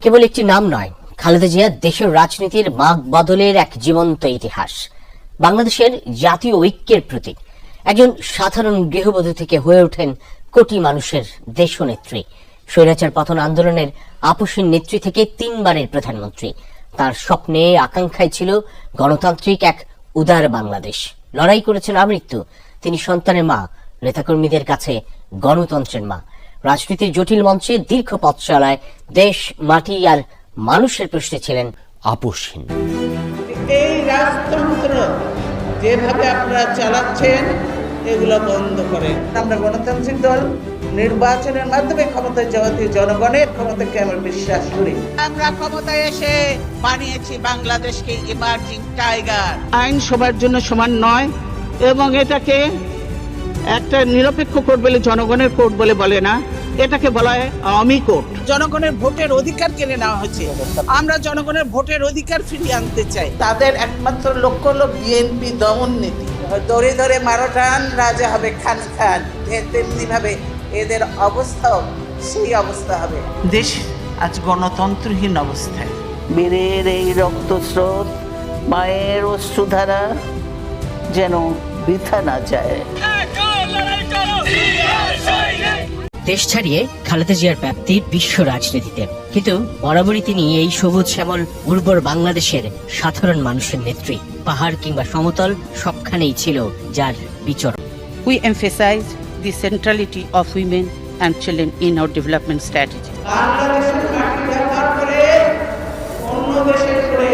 কেবল একটি নাম নয়, খালেদা জিয়া দেশের রাজনীতির মাগ বদলের এক জীবন্ত ইতিহাস, বাংলাদেশের জাতীয় ঐক্যের প্রতীক। একজন সাধারণ গৃহবধূ থেকে হয়ে ওঠেন কোটি মানুষের দেশনেত্রী। স্বৈরাচার পতন আন্দোলনের আপসীর নেত্রী থেকে তিনবারের প্রধানমন্ত্রী। তার স্বপ্নে আকাঙ্ক্ষায় ছিল গণতান্ত্রিক এক উদার বাংলাদেশ। লড়াই করেছেন আমৃত্যু। তিনি সন্তানের মা, নেতাকর্মীদের কাছে গণতন্ত্রের মা। রাজনীতির জটিল মঞ্চে দীর্ঘ পথ চলায় দেশ মাটি আর মানুষের প্রশ্নে ছিলেন আপোষহীন এই রাজতন্ত্র যেভাবে আপনারা চালাচ্ছেন এগুলো বন্ধ করেন। আমরা গণতান্ত্রিক দল নির্বাচনের মাধ্যমে ক্ষমতায় যাওয়াতে জনগণের ক্ষমতাকে আমরা বিশ্বাস করি। আমরা ক্ষমতায় এসে বানিয়েছি বাংলাদেশকে ইমার্জিং টাইগার আইন সবার জন্য সমান নয় এবং এটাকে একটা নিরপেক্ষ কোর্ট বলে জনগণের কোর্ট বলে বলে না এটাকে বলা হয় আওয়ামী কোর্ট। জনগণের ভোটের অধিকার কেড়ে নেওয়া হয়েছে। আমরা জনগণের ভোটের অধিকার ফিরিয়ে আনতে চাই। তাদের একমাত্র লক্ষ্য হলো বিএনপি দমন নীতি। ধরে ধরে মারো টান রাজা হবে খান খান তেমনি ভাবে এদের অবস্থাও সেই অবস্থা হবে। দেশ আজ গণতন্ত্রহীন অবস্থায়। বীরের এই রক্তস্রোত মায়ের অশ্রুধারা যেন বৃথা না যায়। দেশ ছাড়িয়ে খালেদা জিয়ার ব্যাপ্তি বিশ্ব রাজনীতিতে। কিন্তু বরাবরই তিনি এই সবুজ শ্যামল উর্বর বাংলাদেশের সাধারণ মানুষের নেত্রী। পাহাড় কিংবা সমতল সবখানেই ছিল যার বিচরণ। We emphasize the centrality of women and children in our development strategy. বাংলাদেশের মাটি ব্যবহার করে অন্য দেশের করে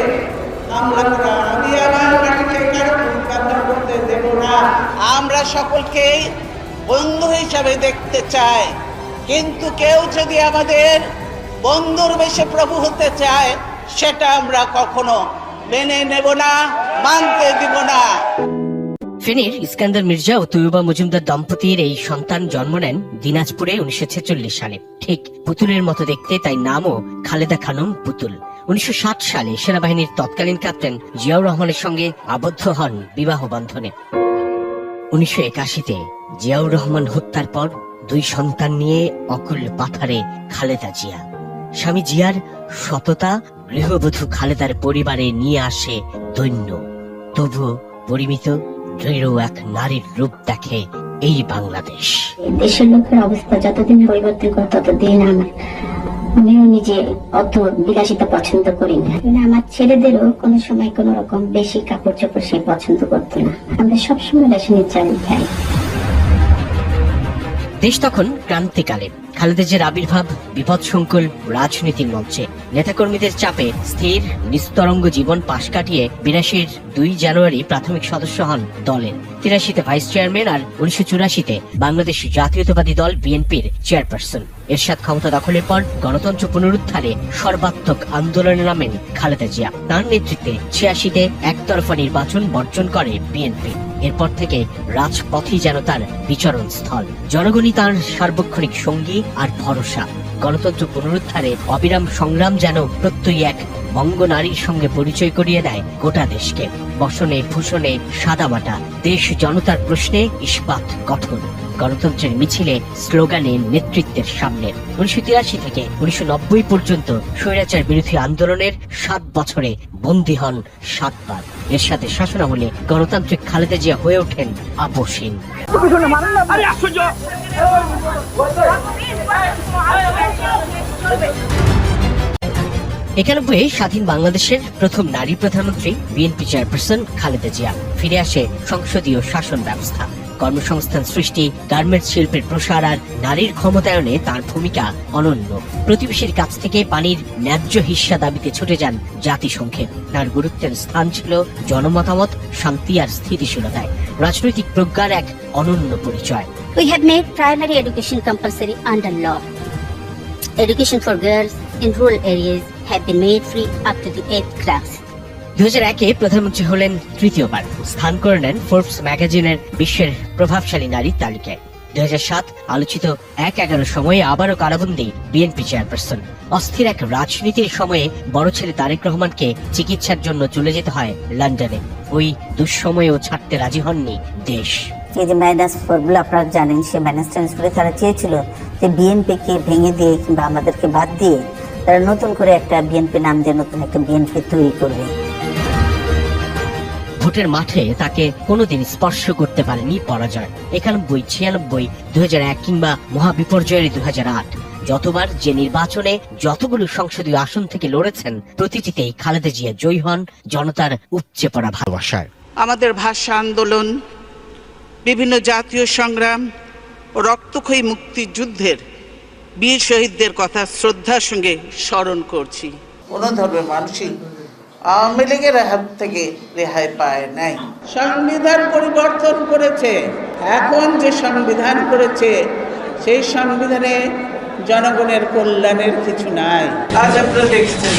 হামলা করা আমি আমার মাটিকে কারও ব্যবহার করতে দেব না আমরা সকলকেই বন্ধু হিসাবে দেখতে চাই কিন্তু কেউ যদি আমাদের বন্ধুর বেশে প্রভু হতে চায়, সেটা আমরা কখনো মেনে নেব না, মানতে দিব না। ফেনীর ইস্কান্দার মির্জা ও তুয়ুবা মজুমদার দম্পতির এই সন্তান জন্ম নেন দিনাজপুরে উনিশশো ছেচল্লিশ সালে। ঠিক পুতুলের মতো দেখতে তাই নামও খালেদা খানম পুতুল। উনিশশো ষাট সালে সেনাবাহিনীর তৎকালীন ক্যাপ্টেন জিয়াউর রহমানের সঙ্গে আবদ্ধ হন বিবাহ বন্ধনে। উনিশশো একাশিতে জিয়াউর রহমান হত্যার পর দুই সন্তান নিয়ে অকুল পাথারে খালেদা জিয়া। স্বামী জিয়ার সততা, গৃহবধূ খালেদার পরিবারে নিয়ে আসে দৈন্য। তবু পরিমিত, দৃঢ় এক নারীর রূপ দেখে এই বাংলাদেশ। দেশের লোকের অবস্থা যতদিন পরিবর্তন করে, ততদিন আমার আমিও নিজে অত বিলাসিতা পছন্দ করি না। আমার ছেলেদেরও কোনো সময় কোনো রকম বেশি কাপড় চোপড় সে পছন্দ করতো না। আমরা সবসময় রেশনের চাল খাই। দেশ তখন ক্রান্তিকালে খালেদা জিয়ার আবির্ভাব, বিপদসংকুল রাজনীতির মঞ্চে নেতাকর্মীদের চাপে স্থির, নিস্তরঙ্গ জীবন পাশ কাটিয়ে বিরাশির দুই জানুয়ারি প্রাথমিক সদস্য হন দলের। তিরাশিতে ভাইস চেয়ারম্যান আর উনিশশো চুরাশিতে বাংলাদেশ জাতীয়তাবাদী দল বিএনপির চেয়ারপারসন। এরশাদ ক্ষমতা দখলের পর গণতন্ত্র পুনরুদ্ধারে সর্বাত্মক আন্দোলনে নামেন খালেদা জিয়া। তার নেতৃত্বে ছিয়াশিতে একতরফা নির্বাচন বর্জন করে বিএনপি। এরপর থেকে রাজপথই যেন তার বিচরণ স্থল জনগণই তার সার্বক্ষণিক সঙ্গী আর ভরসা। গণতন্ত্র পুনরুদ্ধারে অবিরাম সংগ্রাম যেন প্রত্যয়ী এক বঙ্গ নারীর সঙ্গে পরিচয় করিয়ে দেয় গোটা দেশকে। বসনে, ভূষণে, সাদামাটা। দেশ জনতার প্রশ্নে ইস্পাত, গঠন। গণতন্ত্রের মিছিলে স্লোগানে নেতৃত্বের সামনে। উনিশশো তিরাশি থেকে উনিশশো নব্বই পর্যন্ত স্বৈরাচার বিরোধী আন্দোলনের সাত বছরে বন্দী হন সাতবার। এর সাথে শাসনামলে গণতান্ত্রিক খালেদা জিয়া হয়ে ওঠেন আপোষহীন একানব্বই স্বাধীন বাংলাদেশের প্রথম নারী প্রধানমন্ত্রী বিএনপি চেয়ারপারসন খালেদা জিয়া। ফিরে আসে সংসদীয় শাসন ব্যবস্থা। কর্মসংস্থান সৃষ্টি, গার্মেন্টস শিল্পের প্রসার আর নারীর ক্ষমতায়নে তার ভূমিকা অনন্য প্রতিবেশীর কাছ থেকে পানির ন্যায্য হিস্সা দাবিতে ছুটে যান জাতিসংঘে তার গুরুত্বের স্থান ছিল জনমতামত, শান্তি আর স্থিতিশীলতায় রাজনৈতিক প্রজ্ঞার এক অনন্য পরিচয় We have made primary education compulsory under law. Education for girls in rural areas have been made free up to the 8th class. একে প্রধানমন্ত্রী হলেন তৃতীয়বার। স্থান করে নেন ফোর্বস ম্যাগাজিনের বিশ্বের প্রভাবশালী নারীর তালিকায়। সাত আলোচিত এক এগারো সময়ে আবারও বিএনপি চেয়ারপারসন। অস্থির এক রাজনীতির সময়ে বড় ছেলে তারেক রহমানকে চিকিৎসার জন্য চলে যেতে হয় লন্ডনে। ওই দুঃসময়েও ছাড়তে রাজি হননি দেশ। এই যে মাইনাস ফোরগুলো আপনারা জানেন, সে মাইনাস টেন্স করে তারা চেয়েছিল যে বিএনপিকে ভেঙে দিয়ে কিংবা আমাদেরকে বাদ দিয়ে তারা নতুন করে একটা বিএনপি নাম দিয়ে নতুন একটা বিএনপি তৈরি করবে। ভোটের মাঠে তাকে কোনোদিন স্পর্শ করতে পারেনি পরাজয়। একানব্বই ছিয়ানব্বই দুই এক কিংবা মহাবিপর্যয়ের দুই আট। যতবার যে নির্বাচনে যতগুলো সংসদীয় আসন থেকে লড়েছেন প্রতিটিতেই খালেদা জিয়া জয়ী হন জনতার উপচে পড়া ভালোবাসায় আমাদের ভাষা আন্দোলন বিভিন্ন জাতীয় সংগ্রাম ও রক্তক্ষয়ী মুক্তিযুদ্ধের বীর শহীদদের কথা শ্রদ্ধার সঙ্গে স্মরণ করছি। কোনো ধর্মের মানুষই আওয়ামী লীগের হাত থেকে রেহাই পায় নাই। সংবিধান পরিবর্তন করেছে। এখন যে সংবিধান করেছে সেই সংবিধানে জনগণের কল্যাণের কিছু নাই। আজ আপনারা দেখছেন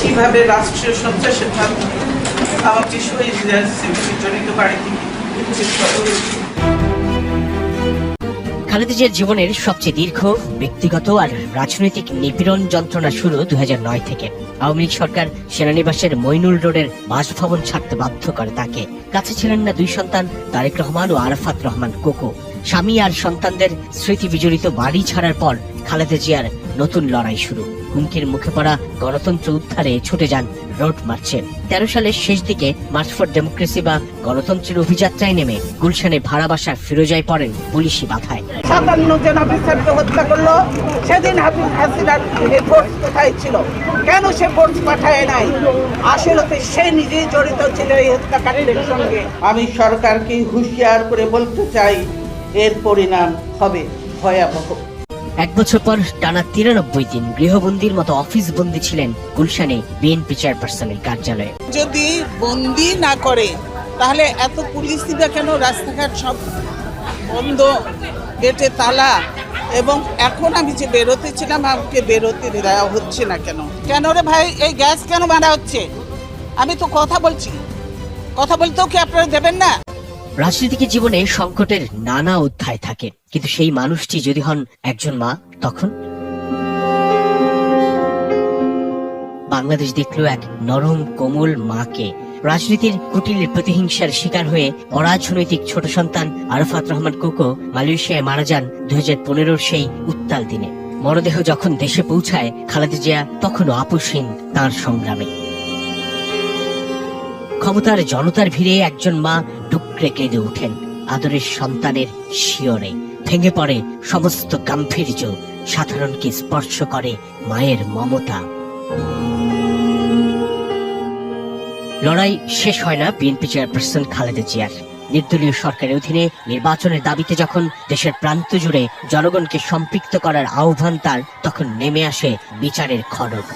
কীভাবে রাষ্ট্রীয় সন্ত্রাসের আমাকে শহীদ জড়িত বাড়ি খালেদা জিয়ার জীবনের সবচেয়ে দীর্ঘ, ব্যক্তিগত আর রাজনৈতিক নিপীড়ন যন্ত্রণা শুরু দু হাজার নয় থেকে। আওয়ামী লীগ সরকার সেনানিবাসের মইনুল রোডের বাসভবন ছাড়তে বাধ্য করে তাকে। কাছে ছিলেন না দুই সন্তান, তারেক রহমান ও আরাফাত রহমান কোকো। স্বামী আর সন্তানদের স্মৃতি বিজড়িত বাড়ি ছাড়ার পর খালেদা জিয়ার নতুন লড়াই শুরু। হুমকির মুখে পড়া গণতন্ত্র উদ্ধারে ছুটে যান রোড মার্চে। তেরো সালের শেষ দিকে মার্চ ফর ডেমোক্রেসি বা গণতন্ত্রের অভিযাত্রায় নেমে গুলশানে ভাড়া বাসার ফিরোজায় পড়েন পুলিশি বাধায়। সাতান্ন জন অফিসারকে হত্যা করল। সেদিন হাফিজ হাসিনার ফোর্স কোথায় ছিল? কেন সে ফোর্স পাঠায় নাই? আসলে সে নিজেই জড়িত ছিল এই হত্যাকাণ্ডের সঙ্গে। আমি সরকারকে হুঁশিয়ার করে বলতে চাই এর পরিণাম হবে ভয়াবহ। এক বছর পর টানা তিরানব্বই দিন গৃহবন্দির মতো অফিস বন্দি ছিলেন গুলশানে বিএনপি চেয়ারপারসনের কার্যালয়ে। যদি বন্দি না করে, তাহলে এত পুলিশ দিবে কেন? রাস্তাঘাট সব বন্ধ, গেটে তালা, এবং এখন আমি যে বেরোতে ছিলাম, আমাকে বেরোতে দেওয়া হচ্ছে না কেন? কেন রে ভাই, এই গ্যাস কেন মারা হচ্ছে? আমি তো কথা বলছি। কথা বলতেও কি আপনারা দেবেন না? রাজনীতিক জীবনে সংকটের নানা অধ্যায় থাকে। কিন্তু সেই মানুষটি যদি হন একজন মা, তখন? বাংলাদেশ দেখল এক নরম, কোমল মাকে। রাজনীতির কুটিলের প্রতিহিংসার শিকার হয়ে অরাজনৈতিক ছোট সন্তান আরফাত রহমান কোকো মালয়েশিয়ায় মারা যান দুই সেই উত্তাল দিনে। মরদেহ যখন দেশে পৌঁছায়, খালেদা জিয়া তখনও আপোষহীন তাঁর সংগ্রামে। ক্ষমতার জনতার ভিড়ে একজন মা ডুকরে কেঁদে ওঠেন আদরের সন্তানের শিয়রে। ভেঙে পড়ে সমস্ত গাম্ভীর্য, সাধারণকে স্পর্শ করে মায়ের মমতা। লড়াই শেষ হয় না বিএনপি চেয়ারপারসন খালেদা জিয়ার। নির্দলীয় সরকারের অধীনে নির্বাচনের দাবিতে যখন দেশের প্রান্ত জুড়ে জনগণকে সম্পৃক্ত করার আহ্বান তার, তখন নেমে আসে বিচারের খড়গ।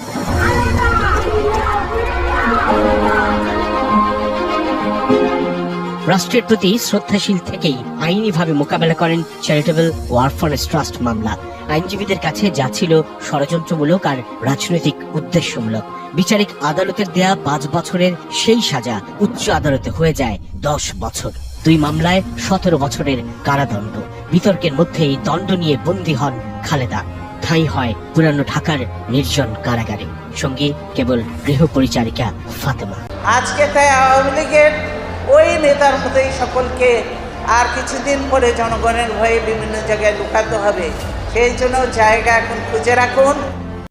রাষ্ট্রের প্রতি শ্রদ্ধাশীল থেকেই আইনিভাবে মোকাবেলা করেন চ্যারিটেবল ও অরফানেজ ট্রাস্ট মামলা। আইনজীবীদের কাছে যা ছিল ষড়যন্ত্রমূলক আর রাজনৈতিক উদ্দেশ্যমূলক। বিচারিক আদালতের দেয়া পাঁচ বছরের সেই সাজা উচ্চ আদালতে হয়ে যায় দশ বছর। দুই মামলায় সতেরো বছরের কারাদণ্ড। বিতর্কের মধ্যেই দণ্ড নিয়ে বন্দী হন খালেদা। ঠাঁই হয় পুরানো ঢাকার নির্জন কারাগারে। সঙ্গে কেবল গৃহ পরিচারিকা ফাতেমা। আজকে তাই আওয়ামী লীগের ওই নেতার মতোই সকলকে আর কিছুদিন পরে জনগণের ভয়ে বিভিন্ন জায়গায় লুকাতে হবে। সেই জন্য জায়গা এখন খুঁজে রাখুন।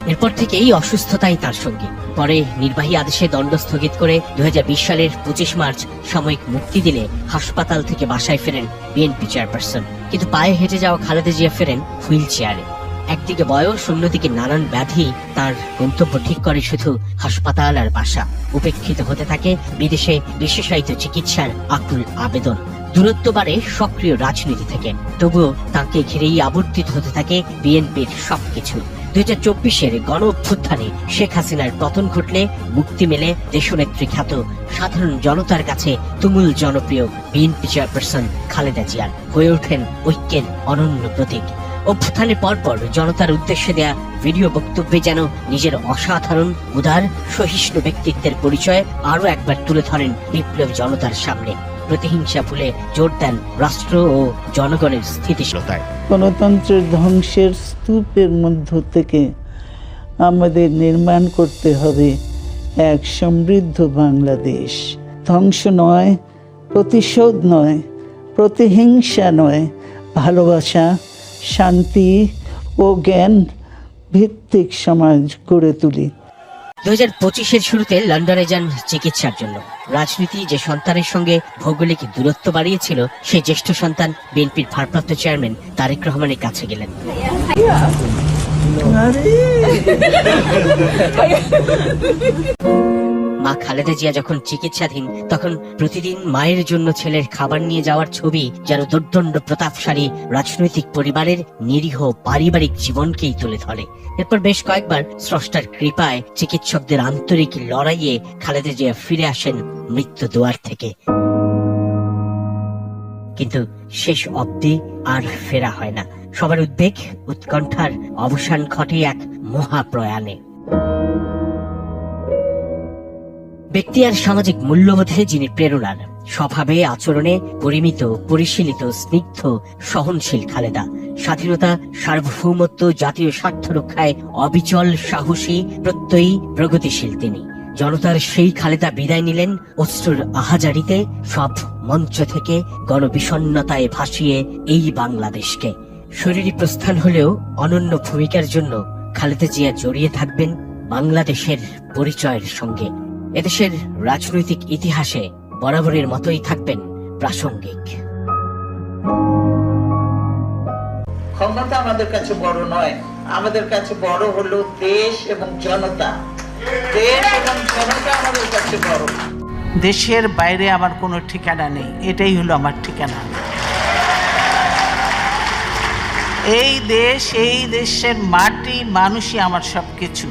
এরপর থেকেই অসুস্থতাই তার সঙ্গে। পরে নির্বাহী আদেশে দণ্ড স্থগিত করে দু হাজার বিশ সালের পঁচিশ মার্চ সাময়িক মুক্তি দিলে হাসপাতাল থেকে বাসায় ফেরেন বিএনপি চেয়ারপারসন। কিন্তু পায়ে হেঁটে যাওয়া খালেদা জিয়া ফেরেন হুইল চেয়ারে। একদিকে বয়স, অন্যদিকে নানান ব্যাধি। তার গন্তব্য ঠিক করে শুধু হাসপাতাল আর বাসা। উপেক্ষিত হতে থাকে বিদেশে বিশেষায়িত চিকিৎসার আকুল আবেদন। দূরত্ব বাড়ে সক্রিয় রাজনীতি থেকে। তবুও তাকে ঘিরেই আবর্তিত হতে থাকে বিএনপির সবকিছু। দুই হাজার চব্বিশের গণ অভ্যুত্থানে শেখ হাসিনার পতন ঘটলে মুক্তি মেলে দেশনেত্রী খ্যাত সাধারণ জনতার কাছে তুমুল জনপ্রিয় বিএনপি চেয়ারপারসন খালেদা জিয়ার। হয়ে ওঠেন ঐক্যের অনন্য প্রতীক। অভ্যুত্থানের পরপর জনতার উদ্দেশ্যে দেয়া ভিডিও বক্তব্যে যেন নিজের অসাধারণ, উদার, সহিষ্ণু ব্যক্তিত্বের পরিচয় আরও একবার তুলে ধরেন বিপ্লব জনতার সামনে। প্রতিহিংসা ভুলে জোর দেন রাষ্ট্র ও জনগণের স্থিতিশীলতায়। গণতন্ত্রের ধ্বংসের স্তূপের মধ্য থেকে আমাদের নির্মাণ করতে হবে এক সমৃদ্ধ বাংলাদেশ। ধ্বংস নয়, প্রতিশোধ নয়, প্রতিহিংসা নয়, ভালোবাসা শান্তি ও জ্ঞান ভিত্তিক সমাজ গড়ে তুলি। দু হাজার পঁচিশের শুরুতে লন্ডনে যান চিকিৎসার জন্য। রাজনীতি যে সন্তানের সঙ্গে ভৌগোলিক দূরত্ব বাড়িয়েছিল সেই জ্যেষ্ঠ সন্তান বিএনপির ভারপ্রাপ্ত চেয়ারম্যান তারেক রহমানের কাছে গেলেন। মা খালেদা জিয়া যখন চিকিৎসাধীন, তখন প্রতিদিন মায়ের জন্য ছেলের খাবার নিয়ে যাওয়ার ছবি যেন দুর্দণ্ড প্রতাপশালী রাজনৈতিক পরিবারের নিরীহ পারিবারিক জীবনকেই তুলে ধরে। এরপর বেশ কয়েকবার স্রষ্টার কৃপায় চিকিৎসকদের আন্তরিক লড়াইয়ে খালেদা জিয়া ফিরে আসেন মৃত্যু দুয়ার থেকে। কিন্তু শেষ অবধি আর ফেরা হয় না। সবার উদ্বেগ, উৎকণ্ঠার অবসান ঘটে এক মহাপ্রয়াণে। ব্যক্তি আর সামাজিক মূল্যবোধে যিনি প্রেরণার স্বভাবে, আচরণে পরিমিত, পরিশীলিত, স্নিগ্ধ, সহনশীল খালেদা। স্বাধীনতা, সার্বভৌমত্ব, জাতীয় স্বার্থ রক্ষায় অবিচল, সাহসী, প্রত্যয়ী, প্রগতিশীল তিনি। জনতার সেই খালেদা বিদায় নিলেন অশ্রুর আহাজারিতে, সব মঞ্চ থেকে গণবিষণ্ণতায় ভাসিয়ে এই বাংলাদেশকে। শরীরী প্রস্থান হলেও অনন্য ভূমিকার জন্য খালেদা জিয়া জড়িয়ে থাকবেন বাংলাদেশের পরিচয়ের সঙ্গে। এদেশের রাজনৈতিক ইতিহাসে বরাবরের মতোই থাকবেন প্রাসঙ্গিক। ক্ষমতা আমাদের কাছে বড় নয় আমাদের কাছে বড় হলো দেশ এবং জনতা। দেশ এবং জনতা আমাদের কাছে বড়। দেশের বাইরে আমার কোনো ঠিকানা নেই এটাই হলো আমার ঠিকানা। এই দেশ এই দেশের মাটি মানুষই আমার সবকিছু।